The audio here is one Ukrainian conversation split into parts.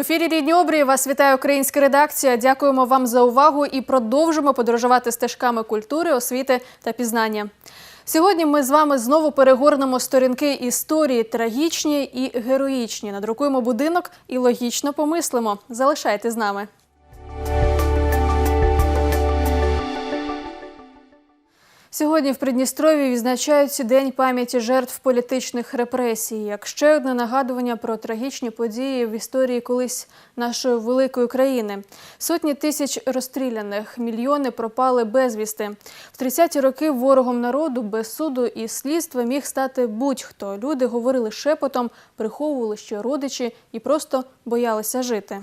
ефірі Рідні обрії вас вітає українська редакція. Дякуємо вам за увагу і продовжимо подорожувати стежками культури, освіти та пізнання. Сьогодні ми з вами знову перегорнемо сторінки історії трагічні і героїчні. Надрукуємо будинок і логічно помислимо. Залишайте з нами. Сьогодні в Придністрові відзначають День пам'яті жертв політичних репресій, як ще одне нагадування про трагічні події в історії колись нашої великої країни. Сотні тисяч розстріляних, мільйони пропали безвісти. В 30-ті роки ворогом народу без суду і слідства міг стати будь-хто. Люди говорили шепотом, приховували, що родичі і просто боялися жити.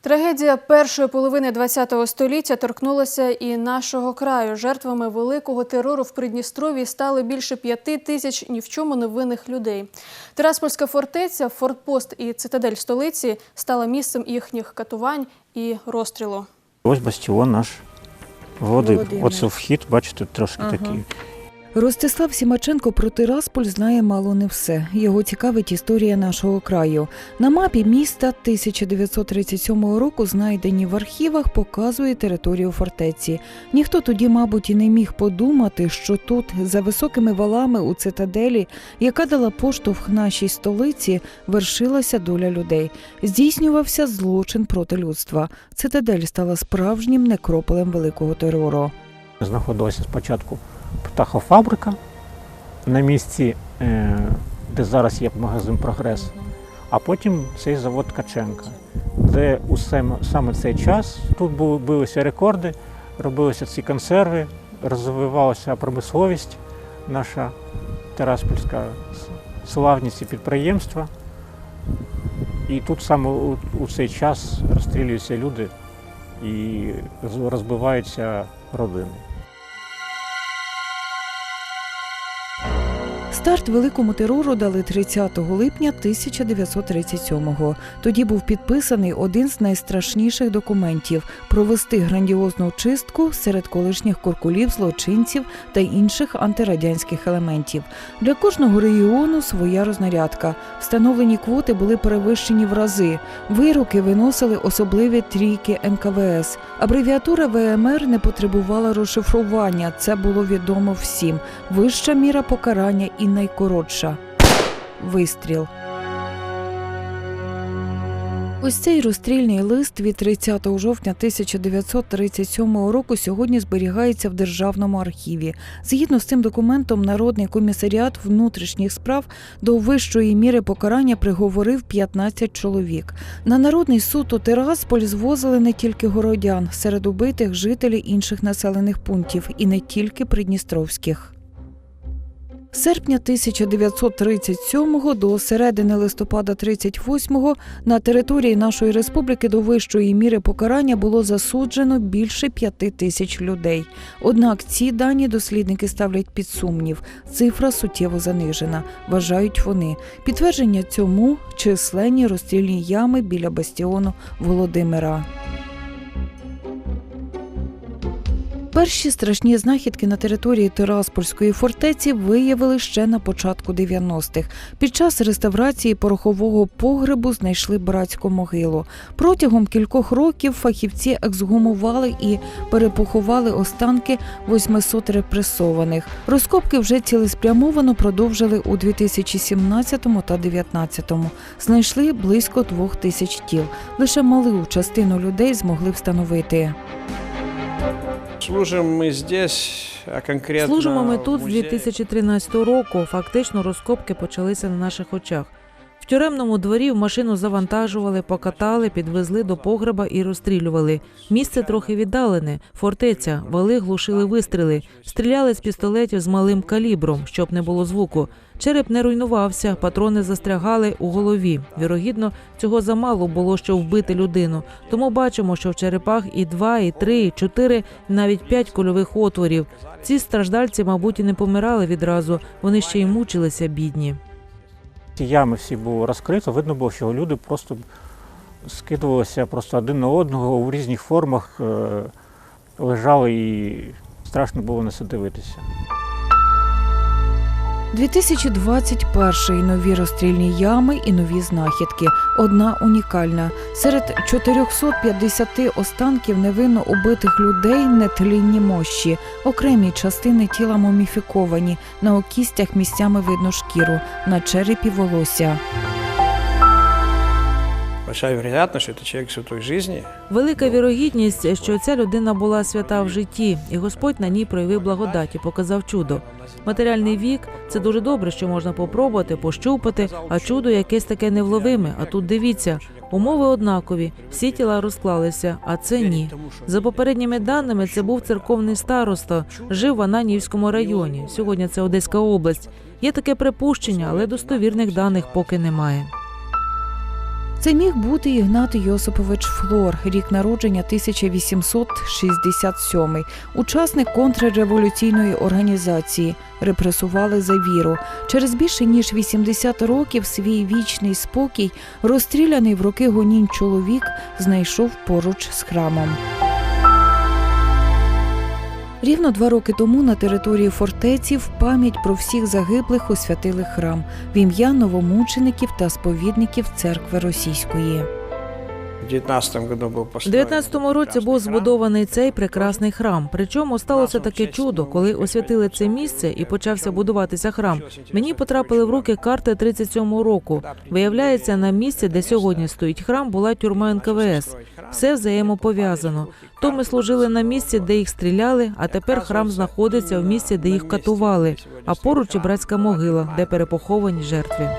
Трагедія першої половини ХХ століття торкнулася і нашого краю. Жертвами великого терору в Придністрові стали більше п'яти тисяч ні в чому невинних людей. Тираспольська фортеця, фортпост і цитадель столиці стала місцем їхніх катувань і розстрілу. Ось бастіон наш води. Володимир. Оце вхід, бачите, трошки Ага. такий. Ростислав Сімаченко про Тирасполь знає мало не все. Його цікавить історія нашого краю. На мапі міста 1937 року, знайдені в архівах, показує територію фортеці. Ніхто тоді, мабуть, і не міг подумати, що тут, за високими валами у цитаделі, яка дала поштовх нашій столиці, вершилася доля людей. Здійснювався злочин проти людства. Цитадель стала справжнім некрополем великого терору. Знаходилася спочатку птахофабрика на місці, е, де зараз є магазин Прогрес, а потім цей завод Ткаченка, де усе саме цей час тут билися рекорди, робилися ці консерви, розвивалася промисловість, наша Тераспольська с- славні ці підприємства. І тут саме у, у цей час розстрілюються люди і розбиваються родини. Старт великому терору дали 30 липня 1937-го. Тоді був підписаний один з найстрашніших документів провести грандіозну чистку серед колишніх куркулів, злочинців та інших антирадянських елементів. Для кожного регіону своя рознарядка. Встановлені квоти були перевищені в рази. Вироки виносили особливі трійки НКВС. Абревіатура ВМР не потребувала розшифрування. Це було відомо всім. Вища міра покарання і найкоротша вистріл. Ось цей розстрільний лист від 30 жовтня 1937 року сьогодні зберігається в Державному архіві. Згідно з цим документом, Народний комісаріат внутрішніх справ до вищої міри покарання приговорив 15 чоловік. На народний суд у Тирасполь звозили не тільки городян, серед убитих жителі інших населених пунктів і не тільки придністровських. З серпня 1937 до середини листопада 38 на території нашої республіки до вищої міри покарання було засуджено більше п'яти тисяч людей. Однак ці дані дослідники ставлять під сумнів. Цифра суттєво занижена, вважають вони. Підтвердження цьому численні розстрільні ями біля бастіону Володимира. Перші страшні знахідки на території Тираспольської фортеці виявили ще на початку 90-х. Під час реставрації порохового погребу знайшли братську могилу. Протягом кількох років фахівці ексгумували і перепоховали останки 800 репресованих. Розкопки вже цілеспрямовано продовжили у 2017 та 2019. Знайшли близько двох тисяч тіл. Лише малу частину людей змогли встановити. Служим ми здесь, а конкретно Служимо ми тут з музеї. 2013 року. Фактично розкопки почалися на наших очах. В тюремному дворі в машину завантажували, покатали, підвезли до погреба і розстрілювали. Місце трохи віддалене, фортеця, вали глушили вистріли, стріляли з пістолетів з малим калібром, щоб не було звуку. Череп не руйнувався, патрони застрягали у голові. Вірогідно, цього замало було, щоб вбити людину. Тому бачимо, що в черепах і два, і три, і чотири, навіть п'ять кульових отворів. Ці страждальці, мабуть, і не помирали відразу. Вони ще й мучилися, бідні. Ці ями всі було розкрито, видно було, що люди просто скидувалися просто один на одного у різних формах, е, лежали і страшно було на це дивитися. 2021 нові розстрільні ями і нові знахідки. Одна унікальна. Серед 450 останків невинно убитих людей нетлінні мощі. Окремі частини тіла муміфіковані. На окістях місцями видно шкіру, на черепі волосся. Большая вероятность, что это человек святой жизни. Велика вірогідність, що ця людина була свята в житті, і Господь на ній проявив благодать і показав чудо. Матеріальний вік це дуже добре, що можна попробувати, пощупати, а чудо якесь таке невловиме. А тут дивіться, умови однакові, всі тіла розклалися, а це ні. За попередніми даними, це був церковний староста, жив в Ананівському районі. Сьогодні це Одеська область. Є таке припущення, але достовірних даних поки немає. Це міг бути Ігнат Йосипович Флор, рік народження 1867, учасник контрреволюційної організації. Репресували за віру. Через більше ніж 80 років свій вічний спокій розстріляний в роки гонінь чоловік знайшов поруч з храмом. Рівно два роки тому на території фортеці в пам'ять про всіх загиблих освятили храм в ім'я новомучеників та сповідників церкви російської. 19 У построен. 19-му році був збудований цей прекрасний храм. Причому сталося таке чудо, коли освятили це місце і почався будуватися храм. Мені потрапили в руки карти 37-го року. Виявляється, на місці, де сьогодні стоїть храм, була тюрма НКВС. Все взаємопов'язано. То ми служили на місці, де їх стріляли, а тепер храм знаходиться в місці, де їх катували. А поруч і братська могила, де перепоховані жертви.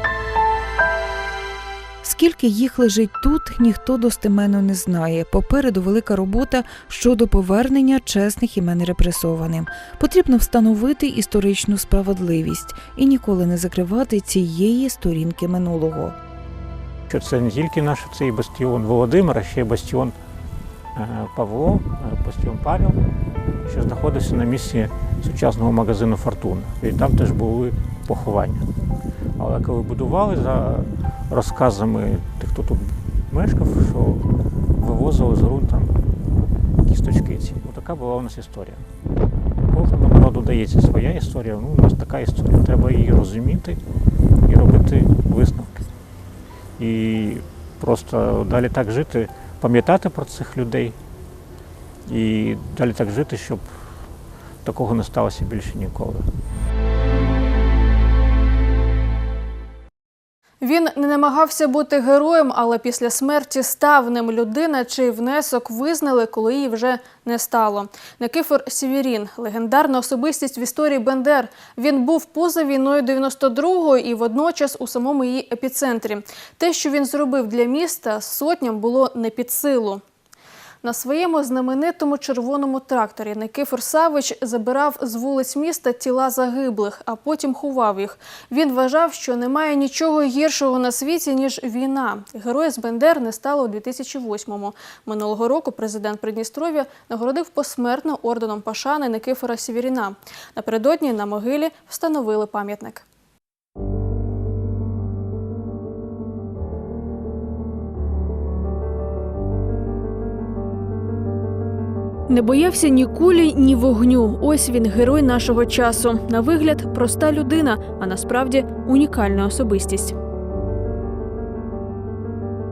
Скільки їх лежить тут, ніхто достеменно не знає. Попереду велика робота щодо повернення чесних імен репресованим. Потрібно встановити історичну справедливість і ніколи не закривати цієї сторінки минулого. Що це не тільки наш цей бастіон Володимир, а ще й бастіон е, Павло, е, бастіон Павел, що знаходився на місці сучасного магазину Фортуна. І там теж були поховання. Але коли будували, за розказами тих, хто тут мешкав, що вивозили з ґрунтом кісточки ці. Отака була у нас історія. Кожному народу дається своя історія, ну, у нас така історія. Треба її розуміти і робити висновки. І просто далі так жити, пам'ятати про цих людей і далі так жити, щоб такого не сталося більше ніколи. Він не намагався бути героєм, але після смерті став ним людина, чий внесок визнали, коли її вже не стало. Никифор Сівірін, – легендарна особистість в історії Бендер. Він був поза війною 92-го і водночас у самому її епіцентрі. Те, що він зробив для міста, сотням було не під силу. На своєму знаменитому червоному тракторі Никифор Савич забирав з вулиць міста тіла загиблих, а потім ховав їх. Він вважав, що немає нічого гіршого на світі, ніж війна. Героя з Бендер не стало у 2008-му. Минулого року президент Придністров'я нагородив посмертно орденом Пашани Никифора Сєвєріна. Напередодні на могилі встановили пам'ятник. Не боявся ні кулі, ні вогню. Ось він, герой нашого часу. На вигляд, проста людина, а насправді унікальна особистість.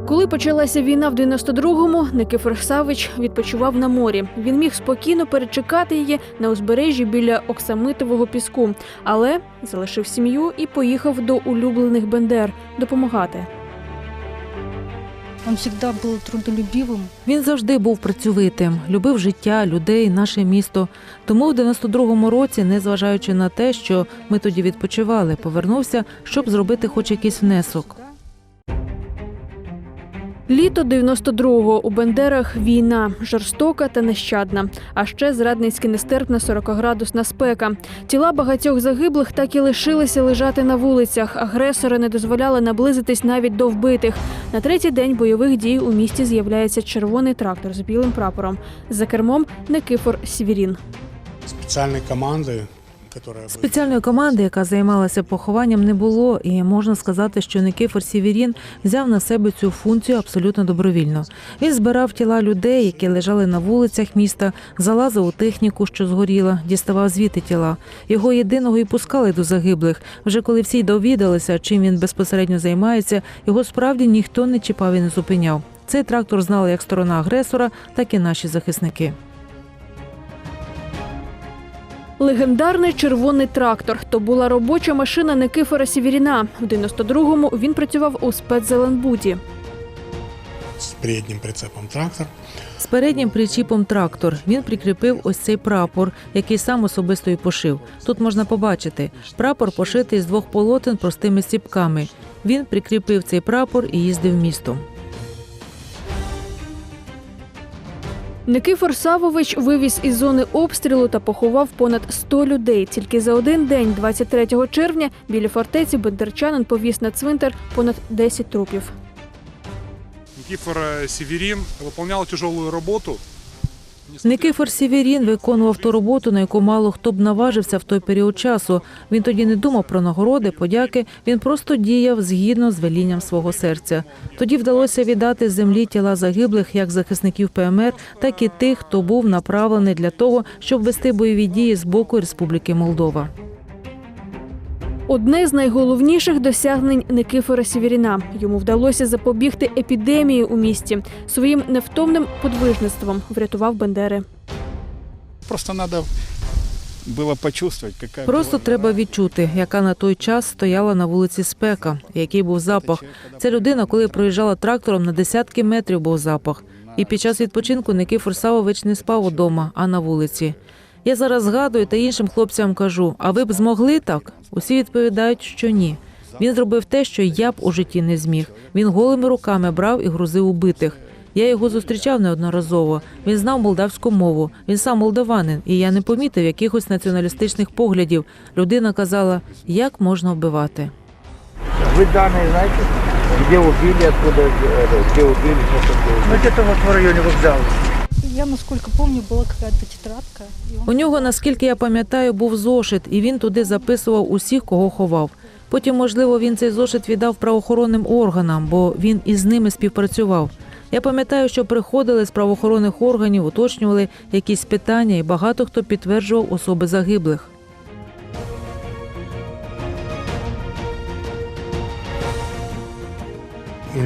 Коли почалася війна в 92-му, Никифор Савич відпочивав на морі. Він міг спокійно перечекати її на узбережжі біля оксамитового піску, але залишив сім'ю і поїхав до улюблених бендер допомагати. Он завжди був трудолюбивим. Він завжди був працьовитим, любив життя, людей, наше місто. Тому в 92-му році, незважаючи на те, що ми тоді відпочивали, повернувся, щоб зробити хоч якийсь внесок. Літо 92-го у Бендерах війна жорстока та нещадна. А ще зрадницьки нестерпна 40-градусна спека. Тіла багатьох загиблих так і лишилися лежати на вулицях. Агресори не дозволяли наблизитись навіть до вбитих. На третій день бойових дій у місті з'являється червоний трактор з білим прапором. За кермом Никифор команды, которая бы- Спеціальної команди, яка займалася похованням, не було, і можна сказати, що Никифор Сівірін взяв на себе цю функцію абсолютно добровільно. Він збирав тіла людей, які лежали на вулицях міста, залазив у техніку, що згоріла, діставав звідти тіла. Його єдиного і пускали до загиблих. Вже коли всі довідалися, чим він безпосередньо займається, його справді ніхто не чіпав і не зупиняв. Цей трактор знали як сторона агресора, так і наші захисники. Легендарний червоний трактор то була робоча машина Никифора Сівіріна. В 92-му він працював у спецзеленбуді. с передним прицепом трактор. З переднім причіпом трактор він прикріпив ось цей прапор, який сам особисто і пошив. Тут можна побачити прапор пошитий з двох полотен простими стіпками. Він прикріпив цей прапор і їздив містом. Никифор Савович вивіз із зони обстрілу та поховав понад 100 людей. Тільки за один день, 23 червня, біля фортеці бендерчанин повіз на цвинтар понад 10 трупів. Никифор э, Северин выполнял тяжелую работу. Никифор Сєвєрін виконував ту роботу, на яку мало хто б наважився в той період часу. Він тоді не думав про нагороди, подяки. Він просто діяв згідно з велінням свого серця. Тоді вдалося віддати землі тіла загиблих як захисників ПМР, так і тих, хто був направлений для того, щоб вести бойові дії з боку Республіки Молдова. Одне з найголовніших досягнень Никифора Сєвєріна. Йому вдалося запобігти епідемії у місті. Своїм невтомним подвижництвом врятував Бендери. Просто надо было почувствовать, какая Просто треба відчути, яка на той час стояла на вулиці спека, який був запах. Ця людина, коли проїжджала трактором, на десятки метрів був запах. І під час відпочинку Никифор Савович не спав удома, а на вулиці. Я зараз згадую та іншим хлопцям кажу: а ви б змогли так? Усі відповідають, що ні. Він зробив те, що я б у житті не зміг. Він голими руками брав і грузив убитих. Я його зустрічав неодноразово. Він знав молдавську мову. Він сам молдаванин, і я не помітив якихось націоналістичних поглядів. Людина казала, як можна вбивати. Вы данные знаете? Где убили, откуда, э, где убили, что такое? Ну, где-то вот в районе вокзала. Я, наскільки пам'ятаю, була какая-то тетрадка. У нього, наскільки я пам'ятаю, був зошит, і він туди записував усіх, кого ховав. Потім, можливо, він цей зошит віддав правоохоронним органам, бо він із ними співпрацював. Я пам'ятаю, що приходили з правоохоронних органів, уточнювали якісь питання, і багато хто підтверджував особи загиблих.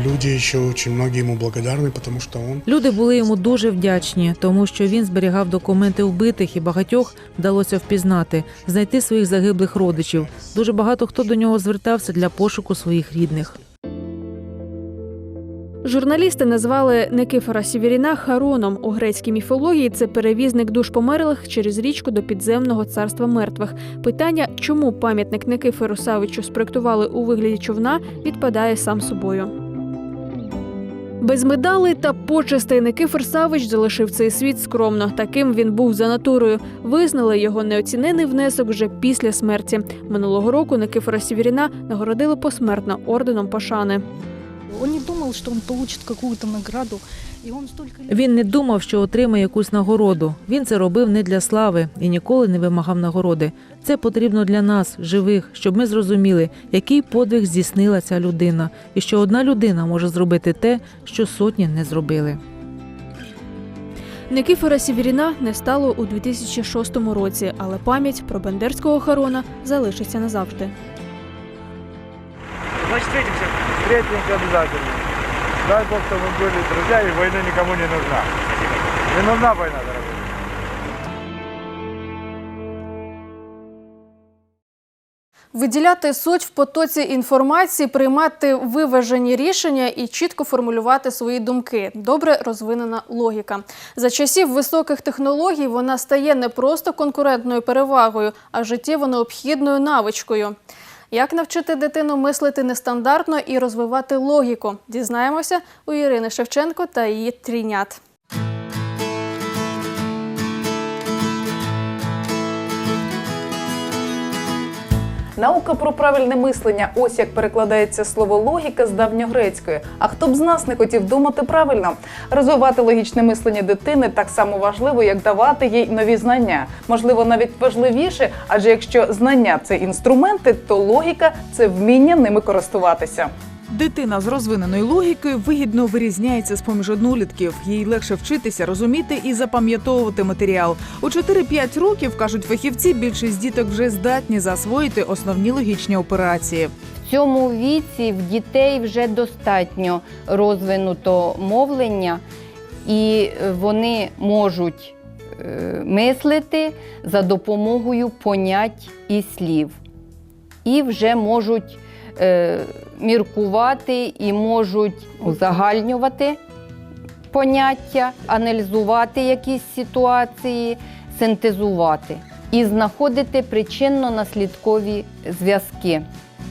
Люди еще очень многие ему благодарны, потому что он Люди були йому дуже вдячні, тому що він зберігав документи вбитих і багатьох вдалося впізнати, знайти своїх загиблих родичів. Дуже багато хто до нього звертався для пошуку своїх рідних. Журналісти назвали Никифора Сєвєріна Хароном. У грецькій міфології це перевізник душ померлих через річку до підземного царства мертвих. Питання, чому пам'ятник Никифору Савичу спроектували у вигляді човна, відпадає сам собою. Без медалей та почестей Никифор Савич залишив цей світ скромно. Таким він був за натурою. Визнали його неоцінений внесок вже після смерті. Минулого року Никифора Сєвєріна нагородили посмертно орденом пошани. Он не думал, что он получит какую-то награду. И он. Він не думав, що отримає якусь нагороду. Він це робив не для слави і ніколи не вимагав нагороди. Це потрібно для нас, живих, щоб ми зрозуміли, який подвиг здійснила ця людина, і що одна людина може зробити те, що сотні не зробили. Никифора Сєвєріна не стало у 2006 році, але пам'ять про бендерського Харона залишиться назавжди. Значит, встретимся. Встретимся обязательно. Дай Бог, чтобы мы были друзья, и война никому не нужна. Не нужна война, дорогой. Виділяти суть в потоці інформації, приймати виважені рішення і чітко формулювати свої думки. Добре розвинена логіка. За часів високих технологій вона стає не просто конкурентною перевагою, а життєво необхідною навичкою. Як навчити дитину мислити нестандартно і розвивати логіку? Дізнаємося у Ірини Шевченко та її трійнят. Наука про правильне мислення. Ось як перекладається слово логіка з давньогрецької. А хто б з нас не хотів думати правильно? Розвивати логічне мислення дитини так само важливо, як давати їй нові знання. Можливо, навіть важливіше, адже якщо знання це інструменти, то логіка це вміння ними користуватися. Дитина з розвиненою логікою вигідно вирізняється з поміж однолітків. Їй легше вчитися, розуміти і запам'ятовувати матеріал. У 4-5 років кажуть фахівці, більшість діток вже здатні засвоїти основні логічні операції. В цьому віці в дітей вже достатньо розвинуто мовлення, і вони можуть е, мислити за допомогою понять і слів. І вже можуть міркувати і можуть узагальнювати поняття, аналізувати якісь ситуації, синтезувати і знаходити причинно-наслідкові зв'язки.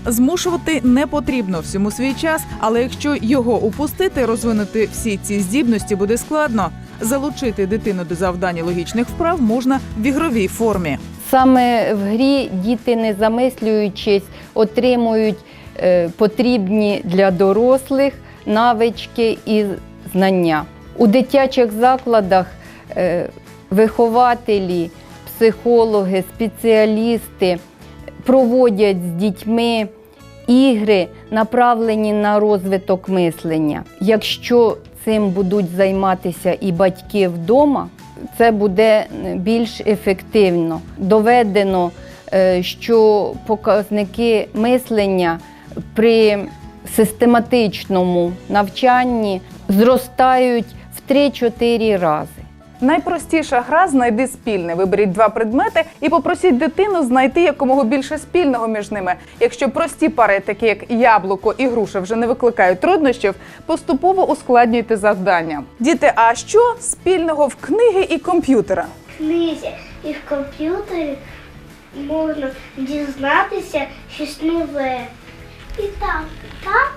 Змушувати не потрібно всьому свій час, але якщо його упустити, розвинути всі ці здібності буде складно. Залучити дитину до завдання логічних вправ можна в ігровій формі. Саме в грі діти, не замислюючись, отримують е, потрібні для дорослих навички і знання. У дитячих закладах е, вихователі, психологи, спеціалісти проводять з дітьми ігри, направлені на розвиток мислення. Якщо цим будуть займатися і батьки вдома, це буде більш ефективно. Доведено, е, що показники мислення при систематичному навчанні зростають в 3-4 рази. Найпростіша гра знайди спільне. Виберіть два предмети і попросіть дитину знайти якомога більше спільного між ними. Якщо прості пари, такі як яблуко і груша, вже не викликають труднощів, поступово ускладнюйте завдання. Діти, а що спільного в книги і комп'ютера? В книзі і в комп'ютері можна дізнатися щось нове. І там, там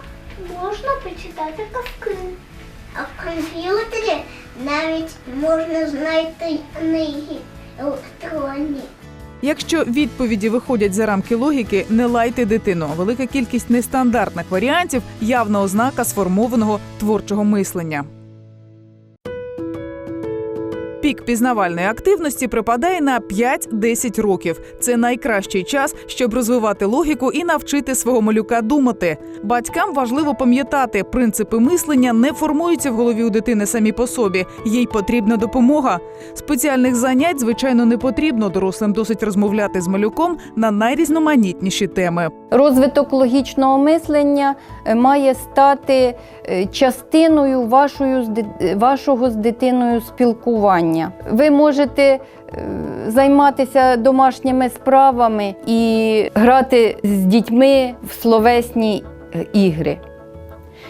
можна почитати казки. А в комп'ютері навіть можна знайти книги електронні. Якщо відповіді виходять за рамки логіки, не лайте дитину. Велика кількість нестандартних варіантів явна ознака сформованого творчого мислення. Пік пізнавальної активності припадає на 5-10 років. Це найкращий час, щоб розвивати логіку і навчити свого малюка думати. Батькам важливо пам'ятати, принципи мислення не формуються в голові у дитини самі по собі. Їй потрібна допомога. Спеціальних занять, звичайно, не потрібно. Дорослим досить розмовляти з малюком на найрізноманітніші теми. Розвиток логічного мислення е, має стати е, частиною вашою, вашого з дитиною спілкування. Ви можете е, займатися домашніми справами і грати з дітьми в словесні е, ігри.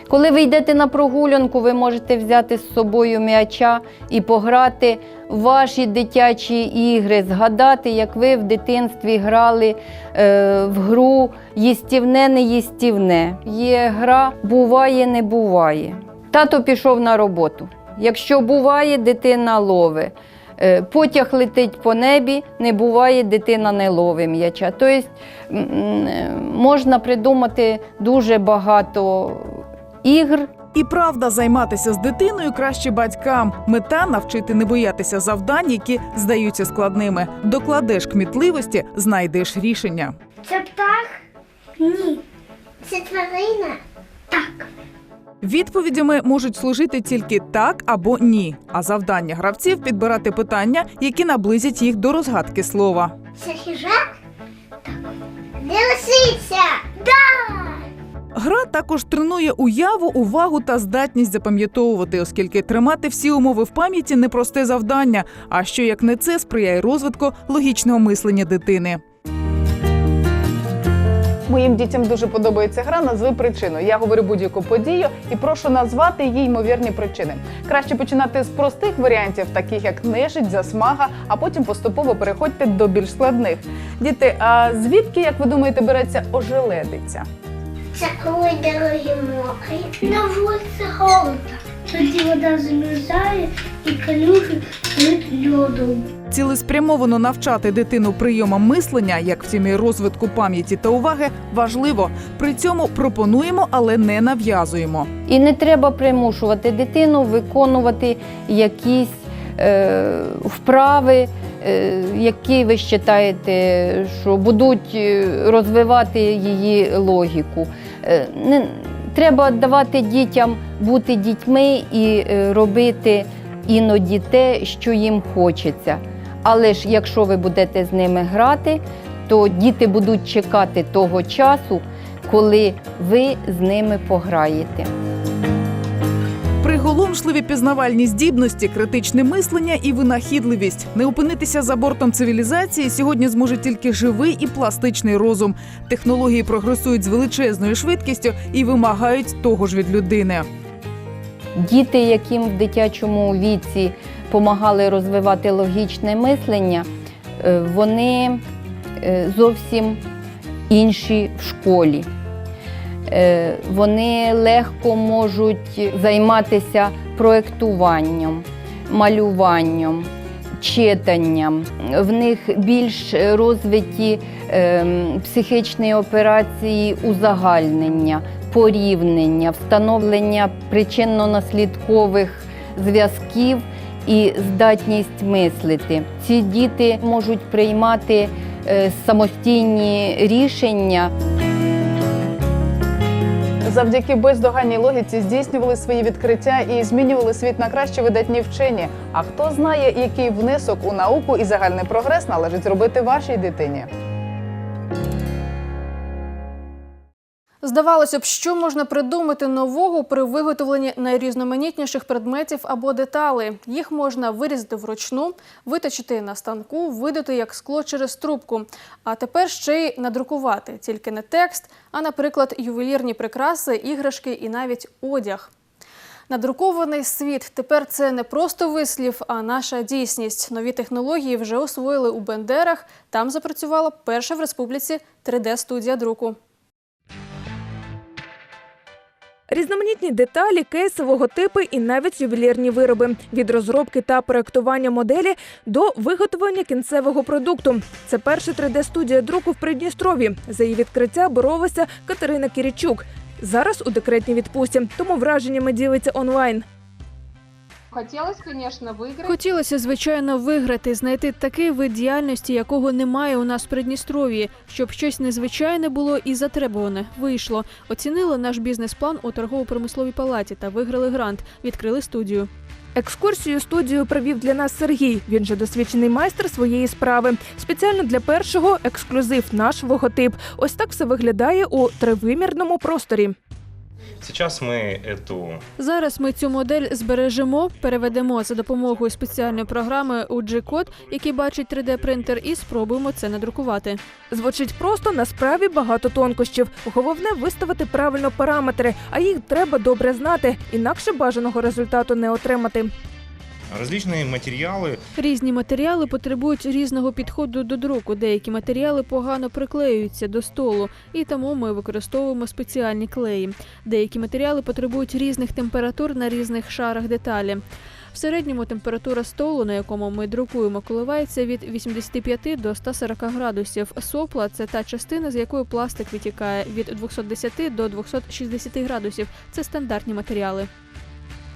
Коли ви йдете на прогулянку, ви можете взяти з собою м'яча і пограти ваші дитячі ігри, згадати, як ви в дитинстві грали е, в гру їстівне, не їстівне. Є гра буває, не буває. Тато пішов на роботу. Якщо буває, дитина ловить. Е, Потяг летить по небі, не буває, дитина не ловить м'яча. Тобто можна придумати дуже багато ігр. І правда, займатися з дитиною краще батькам. Мета навчити не боятися завдань, які здаються складними. Докладеш кмітливості, знайдеш рішення. Це птах? Ні. Це тварина? Так. Відповідями можуть служити тільки так або ні. А завдання гравців підбирати питання, які наблизять їх до розгадки слова. Це хижак? Де лисиця? Да! Гра також тренує уяву, увагу та здатність запам'ятовувати, оскільки тримати всі умови в пам'яті непросте завдання. А що як не це сприяє розвитку логічного мислення дитини. Моїм дітям дуже подобається гра. Назви причину. Я говорю будь-яку подію і прошу назвати її ймовірні причини. Краще починати з простих варіантів, таких як нежить, засмага, а потім поступово переходьте до більш складних. Діти, а звідки, як ви думаєте, береться ожеледиця? Це коли дорогі мокрі. На вулиці холодно. Тоді вода замерзає і калюжі стають льодом. Цілеспрямовано навчати дитину прийомам мислення, як втім і розвитку пам'яті та уваги, важливо. При цьому пропонуємо, але не нав'язуємо. І не треба примушувати дитину виконувати якісь е, вправи, е, які ви вважаєте, що будуть е, розвивати її логіку. Е, не, треба давати дітям бути дітьми і е, робити іноді те, що їм хочеться. Але ж якщо ви будете з ними грати, то діти будуть чекати того часу, коли ви з ними пограєте. Приголомшливі пізнавальні здібності, критичне мислення і винахідливість. Не опинитися за бортом цивілізації сьогодні зможе тільки живий і пластичний розум. Технології прогресують з величезною швидкістю і вимагають того ж від людини. Діти, яким в дитячому віці допомагали розвивати логічне мислення, е, вони е, зовсім інші в школі. Е, Вони легко можуть займатися проектуванням, малюванням, читанням. В них більш розвиті психічні операції узагальнення, порівняння, встановлення причинно-наслідкових зв'язків і здатність мислити. Ці діти можуть приймати е, самостійні рішення. Завдяки бездоганній логіці здійснювали свої відкриття і змінювали світ на краще видатні вчені. А хто знає, який внесок у науку і загальний прогрес належить зробити вашій дитині? Здавалося б, що можна придумати нового при виготовленні найрізноманітніших предметів або деталей. Їх можна вирізати вручну, виточити на станку, видати як скло через трубку. А тепер ще й надрукувати тільки не текст, а, наприклад, ювелірні прикраси, іграшки і навіть одяг. Надрукований світ тепер це не просто вислів, а наша дійсність. Нові технології вже освоїли у Бендерах. Там запрацювала перша в республіці 3D-студія друку. Різноманітні деталі, кейсового типу і навіть ювелірні вироби від розробки та проектування моделі до виготовлення кінцевого продукту. Це перша 3D-студія друку в Придністрові. За її відкриття боролася Катерина Кірічук. Зараз у декретній відпустці, тому враженнями ділиться онлайн. Хотелось, конечно, выиграть. Хотілося, звичайно, виграти, знайти такий вид діяльності, якого немає у нас в Придністров'ї, щоб щось незвичайне було і затребуване. Вийшло. Оцінили наш бізнес-план у торгово-промисловій палаті та виграли грант. Відкрили студію. Екскурсію студію провів для нас Сергій. Він же досвідчений майстер своєї справи. Спеціально для першого ексклюзив наш логотип. Ось так все виглядає у тривимірному просторі. Сейчас ми эту Зараз ми цю модель збережемо, переведемо за допомогою спеціальної програми у G-код, який бачить 3D-принтер, і спробуємо це надрукувати. Звучить просто, насправді багато тонкощів. Головне виставити правильно параметри, а їх треба добре знати, інакше бажаного результату не отримати. Различные материалы. Різні матеріали потребують різного підходу до друку. Деякі матеріали погано приклеюються до столу, і тому ми використовуємо спеціальні клеї. Деякі матеріали потребують різних температур на різних шарах деталі. В середньому температура столу, на якому ми друкуємо, коливається від 85 до 140 градусів. Сопла це та частина, з якої пластик витікає від 210 до 260 градусів. Це стандартні матеріали.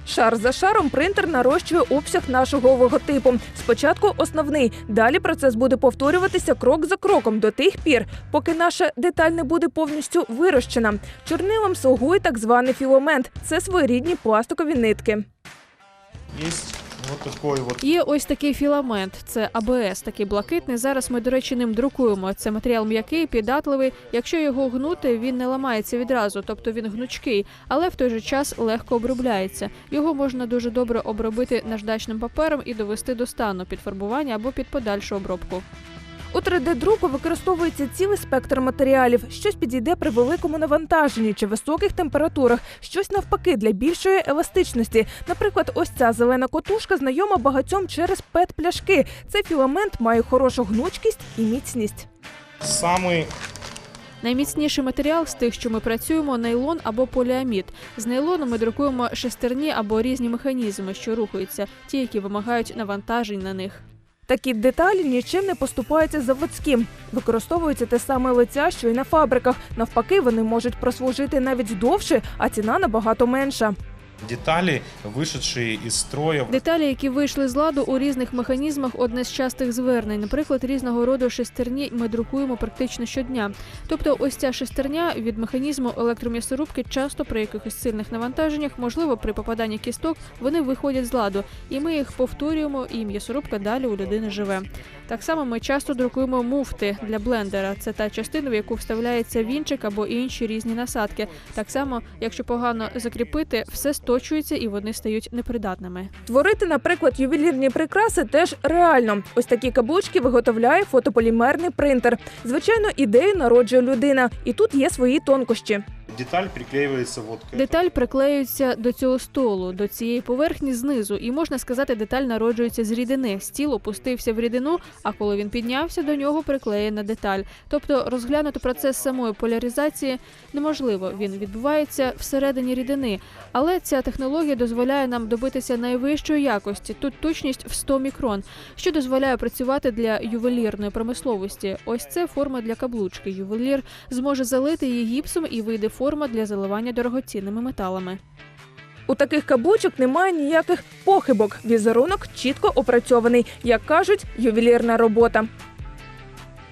Шар за шаром принтер нарощує обсяг нашого логотипу. Спочатку основний. Далі процес буде повторюватися крок за кроком до тих пір, поки наша деталь не буде повністю вирощена. Чорнилом слугує так званий філамент. Це своєрідні пластикові нитки. Есть вот такой вот. Є ось такий філамент, це АБС, такий блакитний. Зараз ми, до речі, ним друкуємо. Це матеріал м'який, піддатливий. Якщо його гнути, він не ламається відразу, тобто він гнучкий, але в той же час легко обробляється. Його можна дуже добре обробити наждачним папером і довести до стану під фарбування або під подальшу обробку. У 3D-друку використовується цілий спектр матеріалів. Щось підійде при великому навантаженні чи високих температурах, щось навпаки для більшої еластичності. Наприклад, ось ця зелена котушка знайома багатьом через пет-пляшки. Цей філамент має хорошу гнучкість і міцність. Самый Найміцніший матеріал з тих, що ми працюємо, нейлон або поліамід. З нейлону ми друкуємо шестерні або різні механізми, що рухаються, ті, які вимагають навантажень на них. Такі деталі нічим не поступаються заводським. Використовується те саме лиця, що й на фабриках. Навпаки, вони можуть прослужити навіть довше, а ціна набагато менша. Детали, вышедшие из строя. Деталі, які вийшли з ладу у різних механізмах, одне з частих звернень. Наприклад, різного роду шестерні ми друкуємо практично щодня. Тобто, ось ця шестерня від механізму електром'ясорубки часто при якихось сильних навантаженнях, можливо, при попаданні кісток, вони виходять з ладу, і ми їх повторюємо, і м'ясорубка далі у людини живе. Так само ми часто друкуємо муфти для блендера. Це та частина, в яку вставляється вінчик або інші різні насадки. Так само, якщо погано закріпити, все сточується і вони стають непридатними. Творити, наприклад, ювелірні прикраси теж реально. Ось такі каблучки виготовляє фотополімерний принтер. Звичайно, ідею народжує людина, і тут є свої тонкощі. Деталь приклеивается вот к. Деталь приклеюється до цього столу, до цієї поверхні знизу, і можна сказати, деталь народжується з рідини. Стіл опустився в рідину, а коли він піднявся, до нього приклеєна деталь. Тобто розглянути процес самої поляризації неможливо. Він відбувається всередині рідини, але ця технологія дозволяє нам добитися найвищої якості. Тут точність в 100 мікрон, що дозволяє працювати для ювелірної промисловості. Ось це форма для каблучки. Ювелір зможе залити її гіпсом і вийде форма для заливання дорогоцінними металами. У таких кабучок немає ніяких похибок. Візерунок чітко опрацьований, як кажуть, ювелірна робота.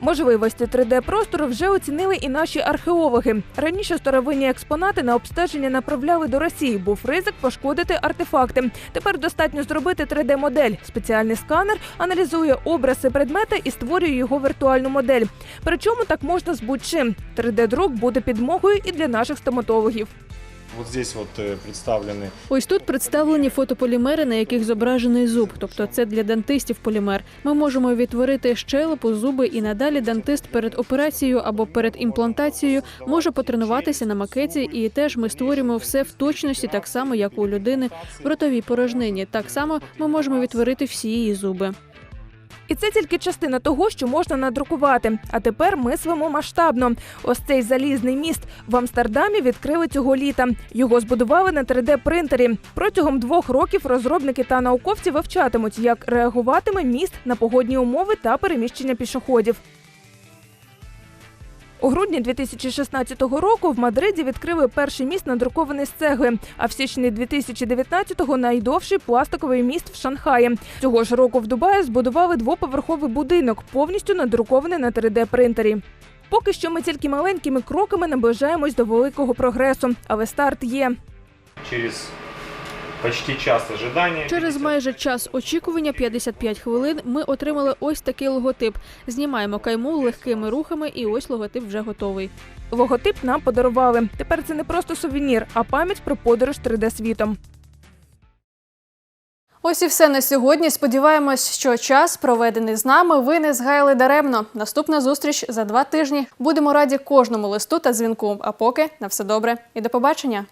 Можливості 3D-простору вже оцінили і наші археологи. Раніше старовинні експонати на обстеження направляли до Росії, був ризик пошкодити артефакти. Тепер достатньо зробити 3D-модель. Спеціальний сканер аналізує образи предмета і створює його віртуальну модель. Причому так можна з будь-чим. 3D-друк буде підмогою і для наших стоматологів. Вот здесь вот э, представлены Ось тут представлені фотополімери, на яких зображений зуб, тобто це для дантистів полімер. Ми можемо відтворити щелепу, зуби, і надалі дантист перед операцією або перед імплантацією може потренуватися на макеті, і теж ми створюємо все в точності, так само як у людини в ротовій порожнині. Так само ми можемо відтворити всі її зуби. І це тільки частина того, що можна надрукувати. А тепер мислимо масштабно. Ось цей залізний міст в Амстердамі відкрили цього літа. Його збудували на 3D-принтері. Протягом двох років розробники та науковці вивчатимуть, як реагуватиме міст на погодні умови та переміщення пішоходів. У грудні 2016 року в Мадриді відкрили перший міст, надрукований з цегли. А в січні 2019-го найдовший пластиковий міст в Шанхаї. Цього ж року в Дубаї збудували двоповерховий будинок, повністю надрукований на 3D-принтері. Поки що ми тільки маленькими кроками наближаємось до великого прогресу, але старт є. через почти час ожидания. Через майже час очікування 55 хвилин ми отримали ось такий логотип. Знімаємо кайму легкими рухами, і ось логотип вже готовий. Логотип нам подарували. Тепер це не просто сувенір, а пам'ять про подорож 3D-світом. Ось і все на сьогодні. Сподіваємось, що час, проведений з нами, ви не згаяли даремно. Наступна зустріч за два тижні. Будемо раді кожному листу та дзвінку. А поки на все добре і до побачення.